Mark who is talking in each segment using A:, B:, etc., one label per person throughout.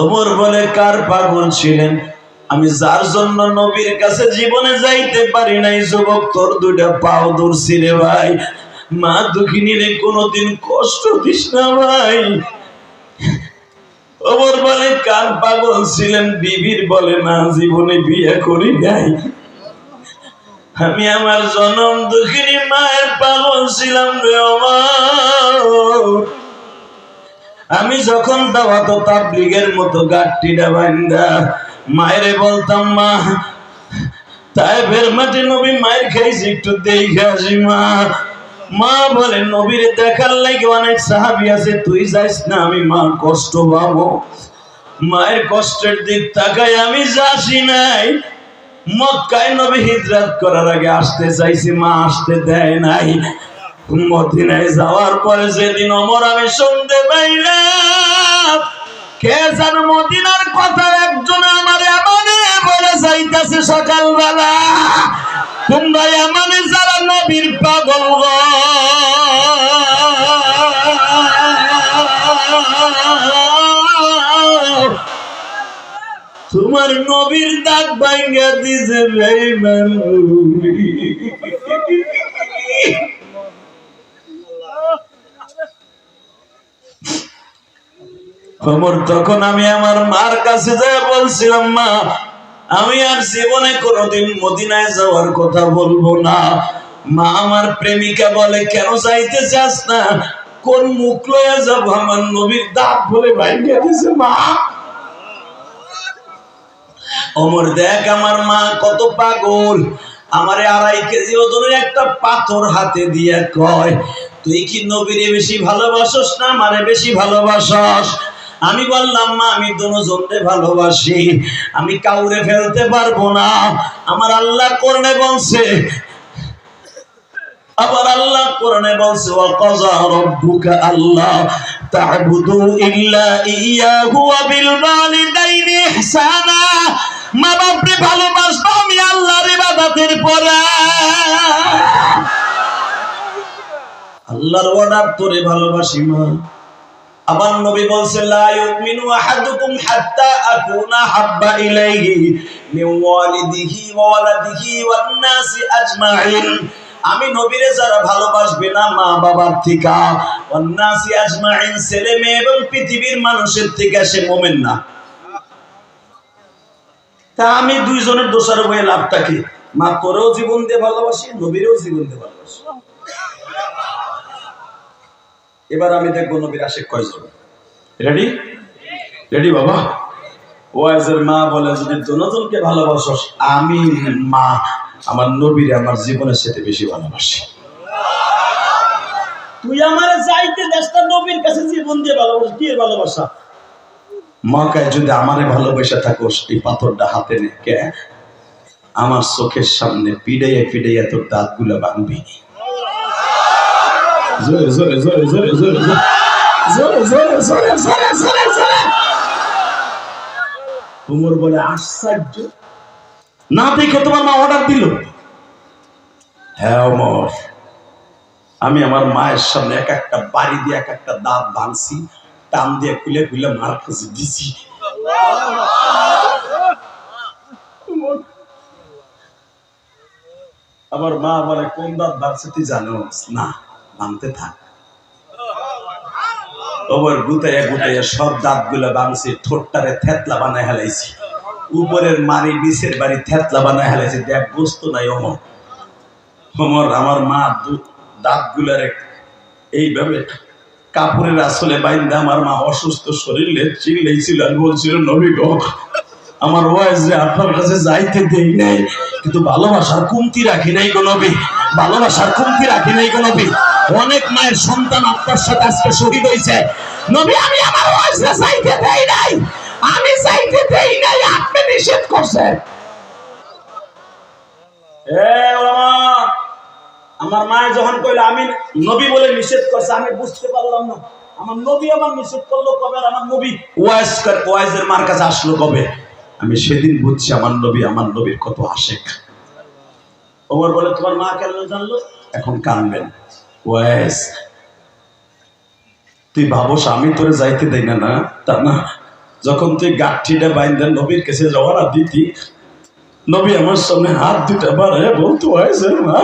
A: ওমর বলে কার পাগল ছিলেন? আমি যার জন্য নবীর কাছে জীবনে যাইতে পারি নাই, যুবক, তোর দুইটা পাও ধরছি রে ভাই। মা দুঃখিনী রে, কোনোদিন কষ্ট দিস না ভাই। ওমর বলে কার পাগল ছিলেন? বিবির বলে না জীবনে বিয়ে করি নাই। আমি আমার জনম দুঃখিনী মায়ের পাগল ছিলাম রে আমার আমি যখন দাওয়াত তাবলিগের মতো গাঠটিটা বান্দা, মায়েরে বলতাম, মা, তাই বের মাঠে নবী মায়ের খাইছি একটু দেখে আসি, মা। মা বলে, নবীর দেখার লাগে অনেক সাহাবি আছে, তুই যাইস না, আমি মা কষ্ট পাবো। মায়ের কষ্টের দিক তাকাই আমি যাসি নাই। মক্কায় নবী হিজরত করার আগে আসতে চাইছি, মা আসতে দেয় নাই। মদিনায় যাওয়ার পরে যেদিন অমর আমি শুনতে পাইলাম, কে যেন মদিনার কথা একজন আমার এমনে বলে যাইতাছে সকালবেলা তোমরা এমনে যারা নবীর পাগল। তোমার নবীর দাগ ভাঙ্গা দিছে বেঈমান খবর তখন আমি আমার মার কাছে যাই বলছিলাম, মা, আমি আর জীবনে কোনোদিন মদিনায় যাওয়ার কথা বলব না। মা আমার প্রেমিকা বলে, কেন যাইতে চাস না? কোন মুখ লয়ে যাব? আমার নবীর দাঁত বলে ভাইঙ্গা দিছে, মা। অমর, দেখ আমার মা কত পাগল। আমারে আড়াই কেজি ওজনের একটা পাথর হাতে দিয়ে কয়, তুই কি নবীরে বেশি ভালোবাসস না? আমারে বেশি ভালোবাসস। আমি বললাম, মা, আমি দুজনকে ভালোবাসি। আমি কাউরে ফেলতে পারব না। আমার আল্লাহ করনে বলছে আবার আল্লাহ কোরআনে বলছে, ওয়া কাযা রাব্বুকা আল্লাহ তা'বুদু ইল্লা ইয়াহু ওয়া বিল ওয়ালিদাইনি ইহসানা। মা বাপরে, ভালোবাসবো আমি আল্লাহর ইবাদতের পরে। আল্লাহর অর্ডার তোরে ভালোবাসি, মা। আবার নবী বলছে আহাদুকুম হাত্তা আকুনা হাব্বা ইলাইহি মিন ওয়ালিদিহি ওয়া ওয়ালাদিহি ওয়ান নাসি আজমাইন। আমি নবীরে যারা ভালোবাসবে না, মা বাবার থেকে। অন্যাসি আজমাইন, ছেলে মেয়ে এবং পৃথিবীর মানুষের থেকে সে মোমেন না। তা আমি দুইজনের দোষার হয়ে লাভটা কি? মা করেও জীবন দিয়ে ভালোবাসি, নবীরেও জীবন দিয়ে ভালোবাসি। এবার আমি দেখব নবীর আশেক কয়জন। রেডি রেডি বাবা? ওয়াইজের মা বলে যদি দুজনকে ভালোবাসস আমি মা আমার নবীরে আমার জীবনের সাথে বেশি ভালোবাসি।
B: তুই আমার চাইতে দেশটা নবীর কাছে জীবন দিয়ে ভালোবাসা কি ভালোবাসা?
A: মকায় যদি আমারে ভালোবাসা থাকোস এই পাথরটা হাতে নে কে? আমার চোখের সামনে পিড়াইয়া পিড়াইয়া তোর দাঁতগুলা ভাঙবি। জোরে জোরে জোরে জোরে জোরে জোরে জোরে জোরে জোরে জোরে জোরে জোরে উমর বলে আশ্চর্য। না দেখে তোমার মা অর্ডার দিল। হ্যাঁ অমর। আমি আমার মায়ের সামনে এক একটা বাড়ি দিয়ে এক একটা দাঁত ভাঙছি টান দিয়ে খুলে খুলে মার কাছে দিছি। আবার মা বলে কোন দাঁত ভাঙছে তুই জানো না। ভাঙতে থাক। ওবার গুতাইয়া গুতাইয়া সব দাঁতগুলো ভাঙছি, ঠোঁটটারে থেতলা বানায় হেলাইছি। উপরের মারি নিচের বাড়ি থেতলা বানায় হেলাইছি, দেখ বস্তু নাই অমর। অমর, আমার মা দাঁত গুলারে এইভাবে কাপড়ের আসলে বাইন্দা আমার মা অসুস্থ শরীরে চিল্লাইছিল আর বলছিল, নবী গো, আমার ওয়াইজ যে আপনার কাছে যাইতে দেই নাই, কিন্তু ভালোবাসার কমতি রাখি নাই গো নবী, ভালোবাসার কমতি রাখি নাই গো নবী। অনেক মায়ের সন্তান আপনার সাথে আজকে শহীদ হয়েছে। নবী আমি আমার ওয়াইজে যাইতে দেই নাই। আমি যাইতে দেই নাই আপনি নিষেধ করছেন। আমার মায়ে যখন কইলো আমি নবী বলে নিষেধ করছে আমি বুঝতে পারলাম না। আমার নবী আমার নিষেধ করল কবে আর আমার নবী? ওয়াইজ কর ওয়াইজের মার কাছে আসলো কবে? আমি সেদিন বুঝছি আমার নবী আমার নবীর কত আশেক। ওমর বলে তোমার মা কেন জানলো? এখন কানবেন। ওয়াইজ তুই ভাবস, আমি তোরে যাইতে দেয় না না? তা না, যখন তুই গাঠিটা বাইন্দেন নবীর কাছে রওনা দিতি, নবী আমার সামনে হাত দুটা বাড়ায়, বলতো হয়েছে মা,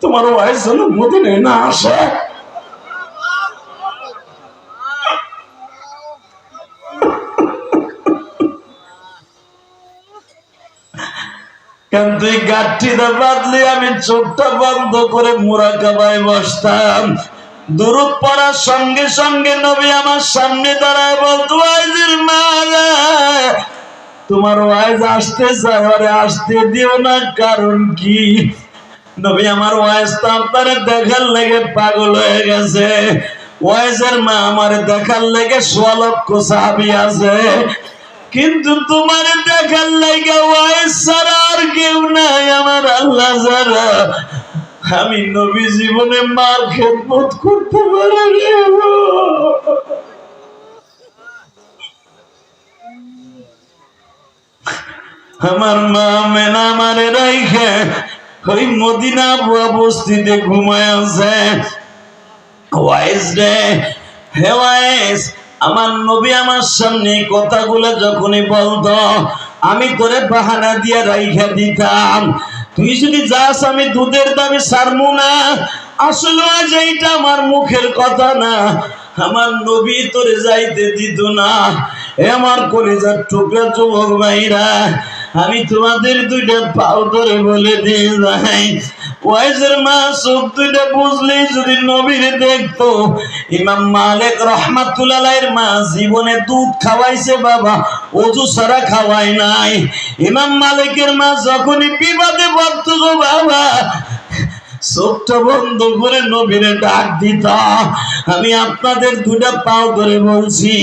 A: তোমার ওয়াইস যেন মোদিনে না আসে। কারণ তুই গাঠটিটা আমি চোখটা বন্ধ করে মোরাকাবায় বসতাম। দূরত পড়ার সঙ্গে সঙ্গে নবী আমার সামনে দাঁড়ায় বলতো আইজির মা তোমার ওয়াইজ আসতে চায়, আরে আসতে দিও না, কারণ কি? নবী আমার ওয়াইজ তো আপনার দেখার লেগে পাগল হয়ে গেছে। ওয়াইজের মা আমার দেখার লেগে সোয়া লক্ষ সাহাবি আছে। কিন্তু তোমার দেখার লেগে ওয়াইজ ছাড়া আর কেউ নাই আমার আল্লাহ ছাড়া আমি নবী জীবনে মার খেদমত করতে পারি আমার মা মেনা মারে রাইখে, ওই মদিনা বুয়া বস্তিতে ঘুমায় আছে। ওয়াইস রে, হে ওয়াইস আমার নবী আমার সামনে কথাগুলো যখনই বলতো, আমি তোরে বাহানা দিয়ে রাইখা দিতাম। তুই যদি যাস, আমি দুধের দামে সারমু না। আসলে আজ এইটা আমার মুখের কথা না। আমার নবী তোরে যাইতে দিত না। এ আমার কলেজার টুকরা যুবক ভাইরা, আমি তোমাদের দুইটা পাও ধরে বলে দিয়ে যাই ওয়াইজের মা চোখ দুইটা বুঝলেই যদি নবীর দেখতো। ইমাম মালিক রহমাতুল্লাহের মা জীবনে দুধ খাওয়াইছে বাবা, অজু সারা খাওয়াই নাই। ইমাম মালিকের মা যখনই বিবাদে গো বাবা, চোখটা বন্ধ করে নবীরে ডাক দিতা। আমি আপনাদের দুটা পাও ধরে বলছি,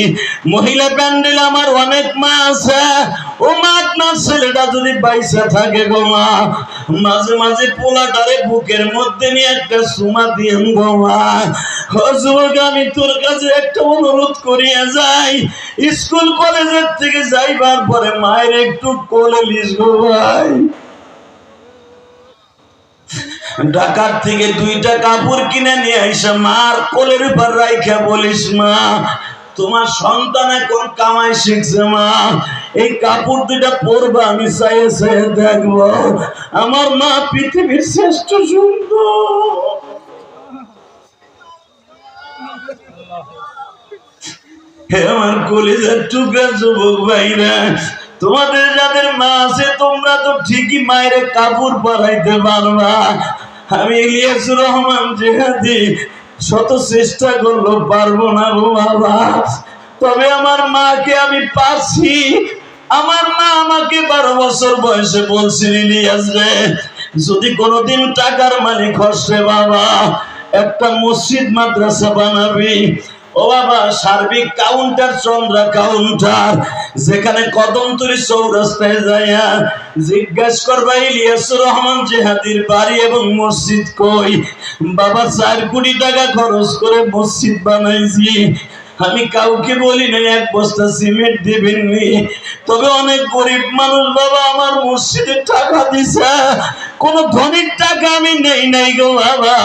A: মহিলা প্যান্ডেল আমার অনেক মা আছে ও ছেলেটা যদি থাকে গো মা, মাঝে মাঝে পোলাটারে বুকের মধ্যে নিয়ে একটা সুমা দিয়ে গো মা। আমি তোর কাছে একটা অনুরোধ করিয়া যাই। স্কুল, কলেজের থেকে যাইবার পরে মায়ের একটু কোলে লিস গো ভাই। ঢাকার থেকে দুইটা কাপড় কিনে নিয়ে আইসা মার কোলের উপর রাইখা বলিস মা। তোমার সন্তান এখন কামাই শিখছে মা। এই কাপড় দুইটা পরবা, আমি চাই চাই দেখব। আমার মা পৃথিবীর শ্রেষ্ঠ সুন্দর। হে আমার টুকরা যুবক ভাইরা, তোমাদের যাদের মা আছে, তোমরা তো ঠিকই মায়ের কাপড় পরাইতে পারবা আমি ইলিয়াসুর রহমান জেহাদি, শত চেষ্টা করল পারব না বাবা। তবে আমার মাকে আমি পাচ্ছি আমার মা আমাকে বারো বছর বয়সে বলছিল ইলিয়াস রে যদি কোনোদিন টাকার মালিক হসে বাবা, একটা মসজিদ মাদ্রাসা বানাবি। ও বাবা, সার্বিক কাউন্টার চন্দ্রা কাউন্টার যেখানে কদমতলি চৌরাস্তায় যাইয়া জিজ্ঞাসা করবা, ইলিয়াসুর রহমান জেহাদির বাড়ি এবং মসজিদ কই? বাবা, চার কোটি টাকা খরচ করে মসজিদ বানাইছি। আমি কাউকে বলি নাই, এক বস্তা সিমেন্ট দিবেন নি। তবে অনেক গরিব মানুষ বাবা আমার মসজিদের টাকা দিছে। কোন ধনির টাকা আমি নেই নাই গো বাবা।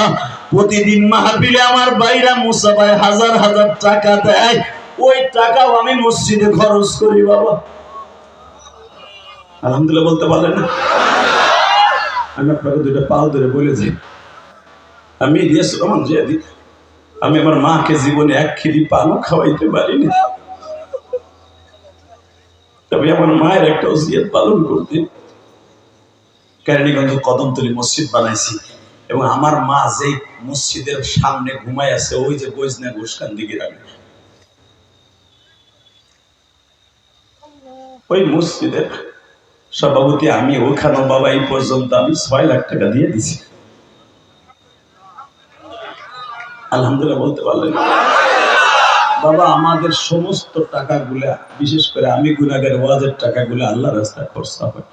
A: প্রতিদিন মাহফিলে আমার বাইরা মুসাফায় হাজার হাজার টাকা দেয়। ওই টাকাও আমি মসজিদে খরচ করি বাবা। আলহামদুলিল্লাহ বলতে পারলেন না। আমি আপনাকে দুইটা পাও ধরে বলে যাই। আমি রহমান জিয়াদি। আমি আমার মাকে জীবনে এক খিদি পানও খাওয়াইতে পারিনি। তবে আমার মায়ের একটা ওসিয়ত পালন করতে। কেরানীগঞ্জ কদমতলি মসজিদ বানাইছি এবং আমার মা যে মসজিদের সামনে ঘুমায় আছে, ওই যে বৈজনা ঘোষকান দিকে রাখে। ওই মসজিদের সভাপতি আমি ওখানে বাবা এই পর্যন্ত আমি ছয় লাখ টাকা দিয়ে দিছি। আলহামদুলিল্লাহ বলতে পারলেন। বাবা, আমাদের সমস্ত টাকাগুলা, বিশেষ করে আমি গুনাগের ওয়াজের টাকাগুলো আল্লাহ রাস্তায় খরচা হয়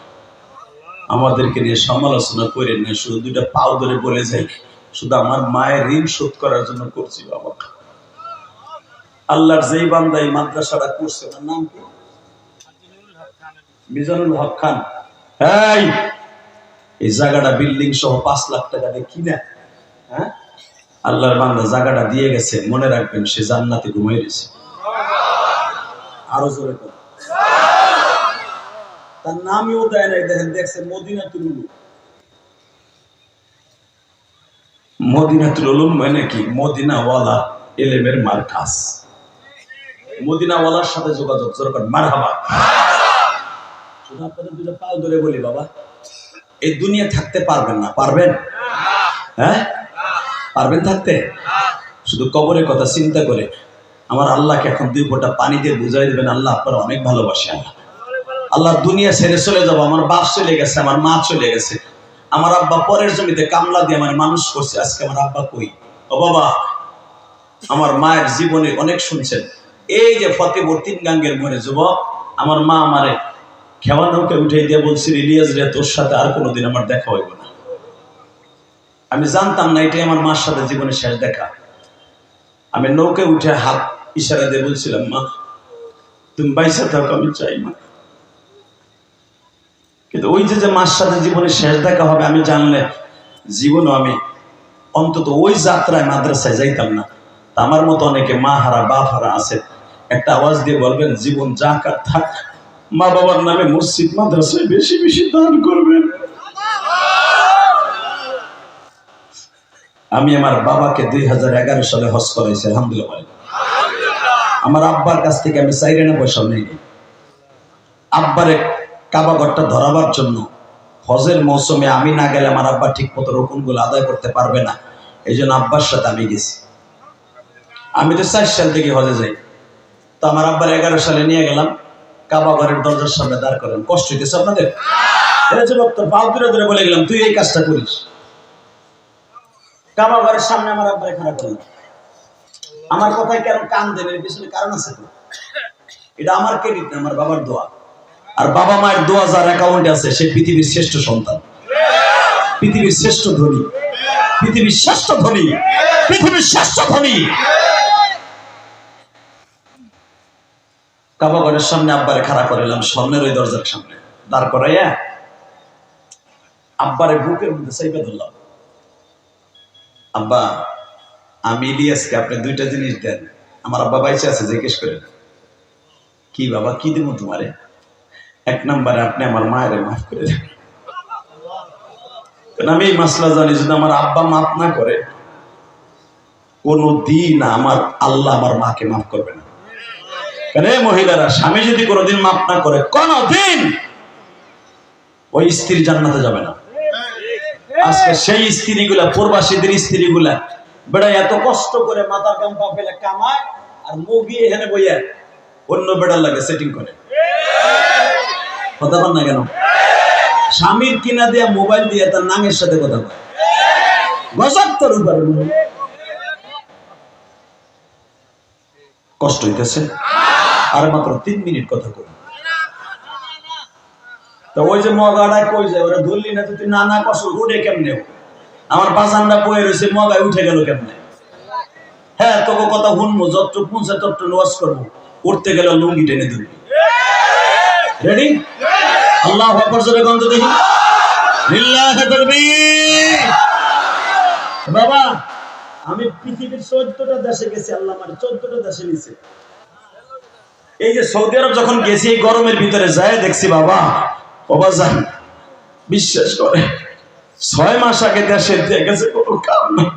A: আমাদেরকে নিয়ে সমালোচনা করে না, শুধু দুইটা পাও ধরে বলে যাই শুধু আমার মায়ের ঋণ শোধ করার জন্য করছি বাবা। আল্লাহর যেই বান্দা এই মাদ্রাসাটা করছে তার নাম কি? মিজানুল হক খান। এই জায়গাটা বিল্ডিং সহ পাঁচ লাখ টাকা দিয়ে কিনা। হ্যাঁ? আল্লাহর বান্দা জায়গাটা দিয়ে গেছে, মনে রাখবেন সে জান্নাতে ঘুমাই রয়েছে।
B: আরও জোরে তার নামও দেয় নাই, দেখেন দেখছেন মদিনা তুলু
A: মদিনাতুল উলুম মানে কি? মদিনাওয়ালা এলেমের মার্কাস মদিনাওয়ালার সাথে যোগাযোগ জোরকর মারহাবা।
B: শুধু আপনাদের দুটো পাও ধরে বলি, বাবা।
A: এই দুনিয়া থাকতে পারবেন না, পারবেন? হ্যাঁ? পারবেন থাকতে? শুধু কবরের কথা চিন্তা করে। আমার আল্লাহকে এখন দুই ফোঁটা পানি দিয়ে বুঝাই দেবেন, আল্লাহ আপনার অনেক ভালোবাসে আল্লাহ। আল্লাহ দুনিয়া ছেড়ে চলে যাব, আমার বাপ চলে গেছে, আমার মা চলে গেছে। আমার আব্বা পরের জমিতে কামলা দিয়ে আমার মানুষ করছে, আজকে আমার আব্বা কই? ও বাবা, আমার মায়ের জীবনে অনেক শুনছেন। এই যে ফতেপুর তিন গাঙ্গের মনে যুবক, আমার মা আমারে খেওয়া নৌকে উঠে দিয়ে বলছিল, ইলিয়াস রে, তোর সাথে আর কোনোদিন আমার দেখা হইব না। আমি জানতাম না, এটাই আমার মার সাথে জীবনে শেষ দেখা। আমি নৌকে উঠে হাত ইশারা দিয়ে বলছিলাম, মা, তুমি বাইসা থাকো, আমি চাই মা। কিন্তু ওই যে মার সাথে জীবনে শেষ দেখা হবে, আমি জানলে জীবনও আমি অন্তত ওই যাত্রায় মাদ্রাসায় যাইতাম না। আমার মতো অনেকে মা হারা, বাপ হারা আছে। একটা আওয়াজ দিয়ে বলবেন, জীবন যা কার থাক, মা বাবার নামে মসজিদ মাদ্রাসায় বেশি বেশি দান করবেন। আমি আমার বাবাকে দুই হাজার এগারো সালে হজ করাইছি, আলহামদুলিল্লাহ। আমার আব্বার কাছ থেকে আমি সাইরেনে পয়সা নেই। আব্বারে কাবাঘরটা ধরাবার জন্য হজের মৌসুমে আমি না গেলে আমার আব্বা ঠিক মতো রকমগুলো আদায় করতে পারবে না। এই জন্য আব্বার সাথে আমি গেছি। আমি তো চার সাল থেকে হজে যাই। তো আমার আব্বার এগারো সালে নিয়ে গেলাম। কাবাঘরের দরজার সামনে দাঁড় করেন কষ্ট হইতেছে আপনাদের? ভক্ত পাও বলে গেলাম, তুই এই কাজটা করিস। কাবাঘরের সামনে আমার আব্বারে খারাপ করলাম আমার কথায় কেন কান এর পিছনে কারণ আছে তো। এটা আমার ক্রেডিট আমার বাবার দোয়া। আর বাবা মায়ের দোয়া যার অ্যাকাউন্টে আছে, সে পৃথিবীর শ্রেষ্ঠ সন্তান। পৃথিবীর শ্রেষ্ঠ ধনী। পৃথিবীর শ্রেষ্ঠ ধনী। পৃথিবীর শ্রেষ্ঠ ধনী। কাবাগরের সামনে আব্বারে খাড়া করাইলাম স্বর্ণের ওই দরজার সামনে। দাঁড় করাইয়া আব্বারে বুকের মধ্যে সাইপে ধরলাম। আব্বা, আমি ইলিয়াসকে আপনি দুইটা জিনিস দেন। আমার আব্বা বাইচে আছে, জিজ্ঞেস করেন। কি বাবা, কি দেবো তোমারে? এক নম্বরে আপনি আমার মায়ের মাফ করে দেন। আমি এই মাসলা জানি, যদি আমার আব্বা মাফ না করে কোনো দিন আমার আল্লাহ আমার মাকে মাফ করবে না। কেন এই মহিলারা, স্বামী যদি কোনোদিন মাফ না করে, কোনদিন ওই স্ত্রী জান্নাতে যাবে না। আজকে সেই স্ত্রীগুলা, প্রবাসীদের স্ত্রীগুলা বেড়া এত কষ্ট করে মাথার গাম্পা ফেলে কামায় আর মুগি এখানে বইয়া অন্য বেড়ার লাগে সেটিং করে। কথা বল না কেন? স্বামীর কিনা দিয়া মোবাইল দিয়ে তার নামের সাথে কথা বলে। গজাত্তর উপরে কষ্ট হইতেছে। আর মাত্র তিন মিনিট কথা কই। তো ওই যে মগাটা কই যায়? ওরা ধরলি না তুই না কষ্ট উঠে কেমনে? আমার বাজানটা বয়ে রয়েছে মগায় উঠে গেল কেমনে? হ্যাঁ তোকে কথা শুনব, যতটুক পুঁছে ততটুক ওয়াশ করব। উঠতে গেলে লুঙ্গি টেনে ধরবি। রেডি আল্লাহ আকবার জোরে গন্ধ দেখি। লিল্লাহি তাকবীর।
B: বাবা, আমি পৃথিবীর চোদ্দটা দেশে গেছি, আল্লাহ আমার চোদ্দটা দেশে নিছে
A: এই যে সৌদি আরব যখন গেছি, এই গরমের ভিতরে যায়, দেখছি বাবা অবাজান, বিশ্বাস করে, ছয় মাস আগে দেশে দিয়ে গেছে কোনো কাম। নেই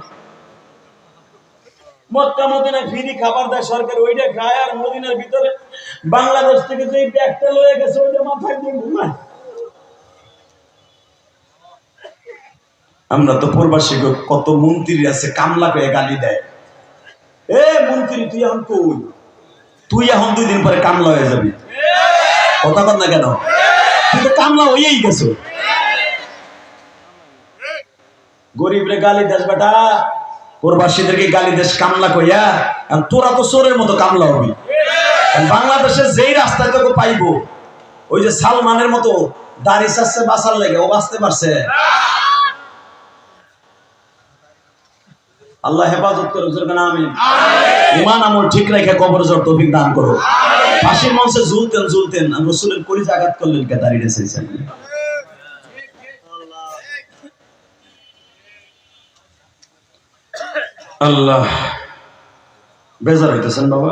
A: আমরা তো প্রবাসী কত মন্ত্রী আছে, কামলা পেয়ে গালি দেয়। এ মন্ত্রী, তুই এখন কই? তুই এখন দুই দিন পরে কামলা হয়ে যাবি। কথা কর না কেন? তুই তো কামলা হয়েই গেছো। গরিবরে গালি দেশ বেটা, প্রবাসীদেরকে গালি দেশ কামলা কইয়া এখন তোরা তো চোরের মতো কামলা হবি। বাংলাদেশে যেই রাস্তায় তোকে পাইবো, ওই যে সালমানের মতো দাড়ি চাচ্ছে বাঁচার লেগে, ও বাঁচতে পারছে। আল্লাহ হেফাজত করে বুঝবেন আমি ইমান আমল ঠিক রেখে কবর জোর তৌফিক দান করো ফাঁসির মঞ্চে ঝুলতেন ঝুলতেন রসুলের কলিজ আঘাত করলেন কে দাঁড়িয়ে চাইছেন আল্লাহ। বেজার হইতেছেন বাবা।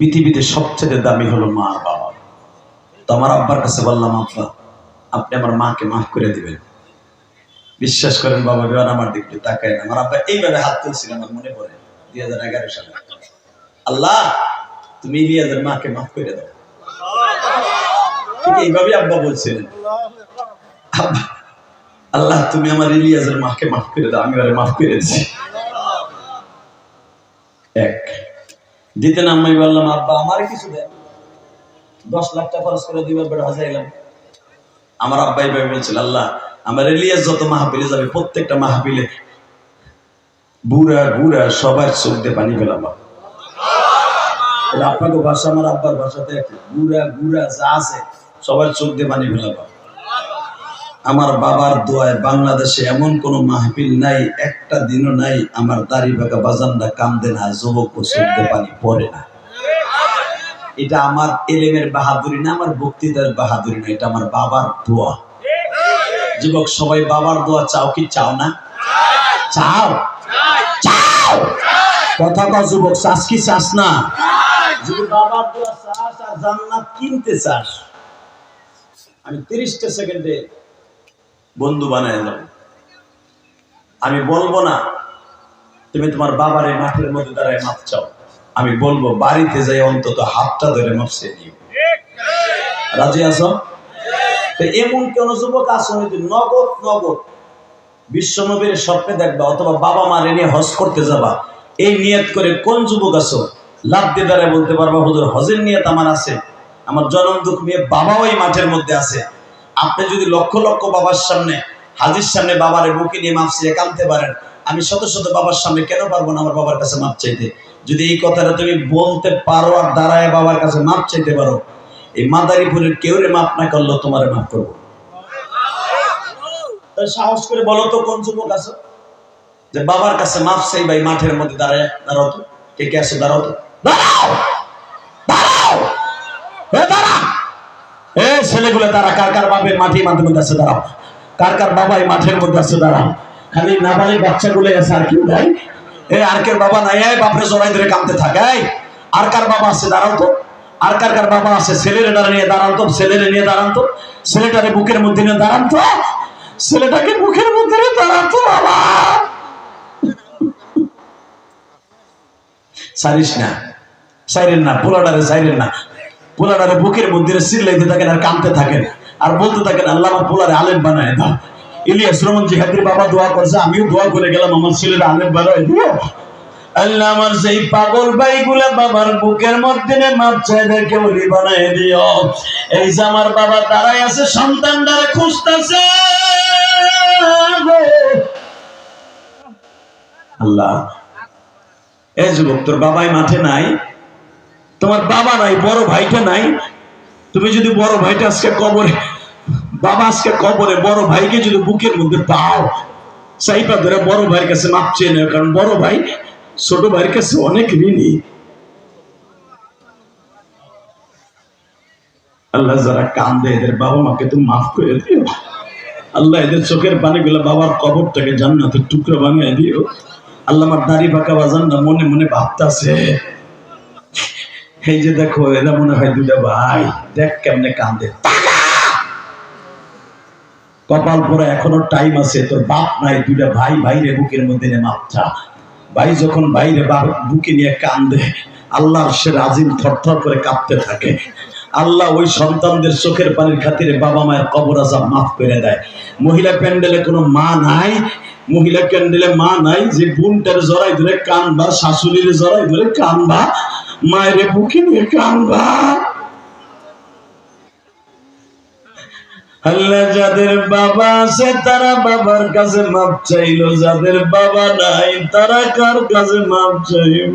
A: পৃথিবীতে সবচেয়ে দামি হলো মা বাবা। তো আমার আব্বার কাছে বললাম, আব্বা, আপনি আমার মাকে মাফ করে দিবেন। বিশ্বাস করেন বাবা এবার আমার দিকটি তাকায় না। আমার আব্বা এইভাবে হাত তুলছিল আমার মনে পড়ে দুই হাজার এগারো সালে। আল্লাহ, তুমি ইলিয়াদের মাকে মাফ করে দাও। এইভাবে আব্বা বলছিলেন। আল্লাহ, তুমি আমার ইলিয়াজের মাকে মাফ করে দাও, আমি ওরে মাফ করে দিচ্ছি এক। দিতে নাম্মাই বললাম, আব্বা, আমার কিছু দেন দশ লাখ টাকা খরচ করে দিবার বেড়ে হাজাইলাম আমার আব্বাই ভাই বলছিল, আল্লাহ, আমার ইলিয়াস যত মাহফিলে যাবে, প্রত্যেকটা মাহফিলে বুড়া বুড়া সবার চোখ দিয়ে পানি ফেলাম আপনাকে ভাষা, আমার আব্বার ভাষাতে বুড়া যা আছে, সবার চোখ দিয়ে পানি ফেলাম আমার বাবার দোয়ায় বাংলাদেশে এমন কোন মাহফিল নাই, একটা দিনও নাই, আমার দাড়ি বাঁকা বাজানরা কান্দে না যুবক চোখ দিয়ে পানি পড়ে না। এটা আমার এলেমের বাহাদুরি না, আমার বক্তৃতার বাহাদুরি না, এটা আমার বাবার দোয়া। যুবক, সবাই বাবার দোয়া চাও কি চাও না? চাও। চাও। কথা যুবক, চাস কি না? বাবার চাস আমি তিরিশটা সেকেন্ডে বন্ধু আমি বলব না, তুমি তোমার বাবার মাঠের মধ্যে দাঁড়ায় মাপ চাও। আমি বলব, বাড়িতে যাই অন্তত হাতটা ধরে মাপসে নিও। রাজি আছো? এমন কোন যুবক আছে হয়তো নগদ নগদ। বিশ্বনবীর স্বপ্নে দেখবা, অথবা বাবা মা নিয়ে হজ করতে যাবা। এই নিয়ত করে কোন যুবক আছো? লাভ দিয়ে দাঁড়ায় বলতে পারবা, হুজুর, হজের নিয়ত আমার আছে। আমার জনম দুঃখ নিয়ে বাবাও এই মাঠের মধ্যে আছে। আপনি যদি লক্ষ লক্ষ বাবার সামনে, হাজির সামনে বাবার বুকে নিয়ে চেয়ে কানতে পারেন, আমি শত শত বাবার সামনে কেন পারব না আমার বাবার কাছে মাপ চাইতে? যদি এই কথাটা তুমি বলতে পারো আর দাঁড়ায় বাবার কাছে মাপ চাইতে পারো, এই মাদারীপুরের কেউ রে মাপ না করল তোমারে মাফ করব। সাহস করে বলো তো কোন যুবক আছে? যে বাবার কাছে মাপ চাই ভাই মাঠের মধ্যে দাঁড়ায়, দাঁড়াও তো। কে কে আছে? দাঁড়াও তো। দাঁড়াও! কার কার বাপের মাঠে মাঠের মধ্যে আছে? দাঁড়াও। কার কার বাবা এই মাঠের মধ্যে আছে? দাঁড়াও। খালি নাবালিক বাচ্চাগুলো আছে আর কেউ নাই। এ আর কের বাবা নাই, এই বাপরে জড়াই ধরে কামতে থাকে আর কার বাবা আছে, দাঁড়াও তো। আর কার কার বাবা আছে, ছেলেরে নিয়ে দাঁড়ান তো, ছেলেরে নিয়ে দাঁড়ান তো। ছেলেটারে বুকের মধ্যে নিয়ে দাঁড়ান ছেলেটাকে বুকের মধ্যে নিয়ে দাঁড়ান বাবা। সারিস না, সাইরেন না পোলাডারে সাইরেন না। পোলাডারে বুকের মধ্যে চিল্লাইতে থাকেন আর কামতে থাকেন। আর বলতে থাকেন, আল্লাহ আমার পোলারে আলেম বানায় দাও। ইলিয়াস রহমান জিহাদির বাবা দোয়া করছে আমিও দোয়া করে গেলাম আমার ছেলেরা আলেম দিও আল্লাহ আমার সেই পাগল ভাইগুলা বাবার বুকের মধ্যে নে মাপ চাইদেরকে ওলি বানায় দিও। এই যে আমার বাবা তারাই আছে সন্তানটারে খুঁজতেছে। আল্লাহ এই যুবক তোর বাবাই মাঠে নাই তোমার বাবা নাই বড় ভাইটা নাই। তুমি যদি বড় ভাইটা আজকে কবরে বাবা আজকে কবরে বড় ভাইকে যদি বুকের মধ্যে পাও সাইপা ধরে বড় ভাইয়ের কাছে মাপ চেয়ে নেও, কারণ বড় ভাই ছোট ভাইয়ের কাছে অনেক ঋণী। আল্লাহ যারা এদের বাবা মাকে তুমি মাফ করে দিও। আল্লাহ এদের চোখের বাবার কবরটাকে টুকরো বানিয়ে দিও। আল্লাহ আমার দাড়ি বাঁকা বাজান না, মনে মনে ভাবতাছে, এই যে দেখো, এরা মনে হয় দুটা ভাই, দেখ কেমনে কান্দে। কপাল পরে এখনও টাইম আছে, তোর বাপ নাই দুটা ভাই ভাইরে বুকের মধ্যে নে ভাই যখন বাইরে বুকে নিয়ে কান্দে, আল্লাহ সে রাজিম থরথর করে কাঁপতে থাকে। আল্লাহ ওই সন্তানদের চোখের পানির খাতিরে বাবা মায়ের কবর আজাব মাফ করে দেয়। মহিলা প্যান্ডেলে কোনো মা নাই, মহিলা প্যান্ডেলে মা নাই, যে বোনটার জড়াই ধরে কানবা শাশুড়ির জড়াই ধরে কানবা মায়ের বুকে নিয়ে কানবা আল্লাহ, যাদের বাবা আছে, তারা বাবার কাছে মাপ চাইলো। যাদের বাবা নাই, তারা কার কাছে মাপ চাইব?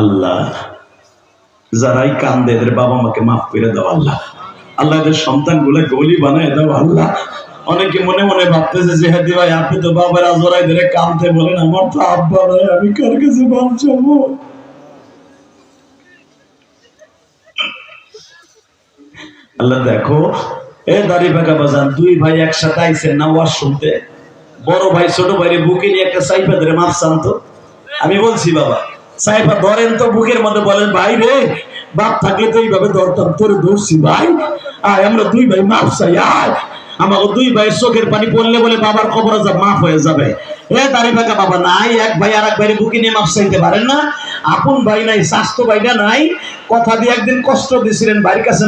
A: আল্লাহ, যারাই কান্দে, এদের বাবা মাকে মাফ করে দাও আল্লাহ। আল্লাহ, এদের সন্তানগুলো গলি বানায় দাও আল্লাহ। অনেকে মনে মনে ভাবতেছে যে, হাদি ভাই, আপনি তো বাবার আজরাই ধরে কান্দতে বলেন, আমার তো আব্বা নাই, আমি কার কাছে মাপ চাবো আল্লাহ দেখো, এ দাড়ি বাঁকা বাজান, দুই ভাই একসাথে আইসেন না শুনতে। বড় ভাই, ছোট ভাইরে বুকে নিয়ে একটা সাইফা ধরে মাপ তো আমি বলছি, বাবা, সাইফা ধরেন তো বুকের মধ্যে, বলেন, ভাই রে, বাপ থাকলে তো এইভাবে ধরতাম, তোরে ধরছি, ভাই। আয়, আমরা দুই ভাই মাপ চাই, আয়। আমাকে দুই ভাইয়ের চোখের পানি পড়লে বলে, বাবার খবর যা মাফ হয়ে যাবে। এ নাই, এক এক না। ভাই নাই নাই। কথা একদিন কষ্ট কাছে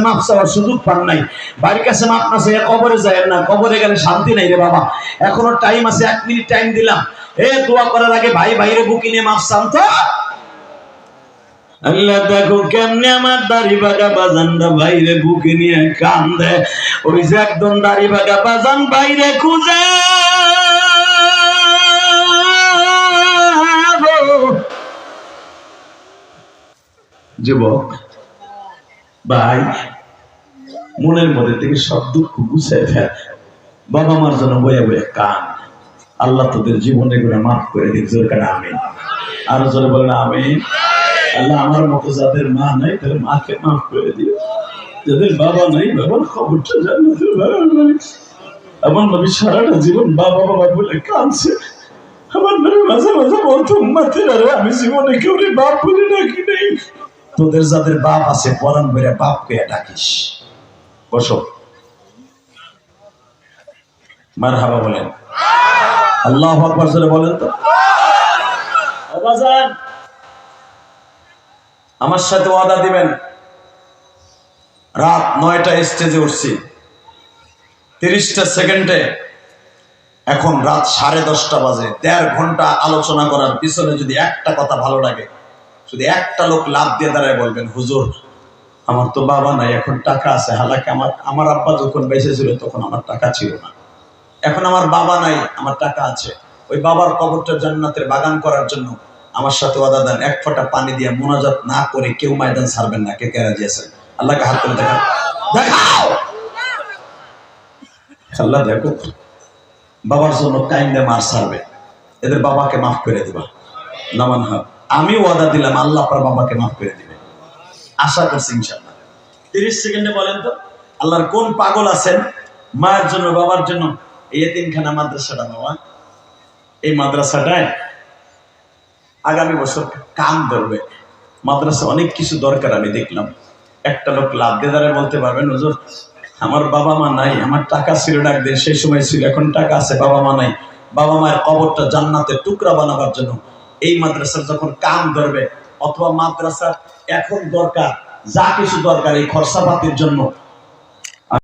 A: নাই। কাছে যায় না শান্তি নাই রে বাবা। এখনও টাইম আছে, এক মিনিট টাইম দিলাম। এ দোয়া করার আগে ভাই বাইরে বুকি নিয়ে মাপ চান তো। আল্লাহ দেখো কেমনে আমার দাড়ি বাগা বাজানটা বাইরে বুকে নিয়ে কান দেয় ওই যে একদম দাড়ি বাগা বাজান বাইরে খুঁজে। যুবক, ভাই, মনের মধ্যে থেকে সব দুঃখ গুছায় ফেল। বাবা মার জন্য বয়ে বয়ে কান। আল্লাহ তোদের জীবনে করে মাফ করে দিক, জোর কারণে আমি আরও জোরে বলেন আমি আল্লাহ আমার মতো যাদের মা নাই, তাদের মাকে মাফ করে দিও যাদের বাবা নাই, বাবার খবরটা জানাতে আমার নবী সারাটা জীবন বাবা বাবা বলে কাঁদছে। আমার নবী মাঝে মাঝে বলতো, উম্মাতের আমি জীবনে কেউ বাপ বলে ডাকি নেই? তোদের যাদের বাপ আছে পরাণ বেড়ে বাপ কে ডাকিস। বসো। মার হাবা বলেন। আল্লাহ আকবর জোরে বলেন তো। আমার সাথে ওয়াদা দিবেন। রাত নয়টা স্টেজে উঠছি। তিরিশটা সেকেন্ডে এখন রাত সাড়ে দশটা বাজে। দেড় ঘণ্টা আলোচনা করার পিছনে যদি একটা কথা ভালো লাগে যদি একটা লোক লাভ দিয়ে দাঁড়ায় বলবেন, হুজুর, আমার তো বাবা নাই, এখন টাকা আছে। হালাকি আমার আমার আব্বা যখন বেঁচে ছিল তখন আমার টাকা ছিল না। এখন আমার বাবা নাই, আমার টাকা আছে। ওই বাবার কবরটা জান্নাতের বাগান করার জন্য আমার সাথে ওয়াদা দেন, এক ফোঁটা পানি দিয়ে মোনাজাত না করে কেউ ময়দান ছাড়বেন না, কে কে রাজি আছেন আল্লাহকে হাত করে দেখান দেখাও! আল্লাহ দেখো, বাবার জন্য কাইন্দে মার ছাড়বে। এদের বাবাকে মাফ করে দিবা। নামান হাত। আমি ওয়াদা দিলাম আল্লাহ আপনার বাবাকে মাফ করে দিবে আশা করছি ইনশাল্লাহ তিরিশ সেকেন্ডে বলেন তো। আল্লাহর কোন পাগল আছেন? মায়ের জন্য বাবার জন্য? এই এতিমখানা মাদ্রাসাটা বাবা। এই মাদ্রাসাটায় আগামী বছর কাম ধরবে। মাদ্রাসা অনেক কিছু দরকার আমি দেখলাম। একটা লোক লাভ দেদারে বলতে পারবেন হুজুর আমার বাবা মা নাই আমার টাকা ছিল না একদিন সেই সময় ছিল এখন টাকা আছে বাবা মা নাই। বাবা মায়ের কবরটা জান্নাতে টুকরা বানাবার জন্য এই মাদ্রাসার যখন কাম ধরবে, অথবা মাদ্রাসার এখন দরকার, যা কিছু দরকার এই খরচাপাতির জন্য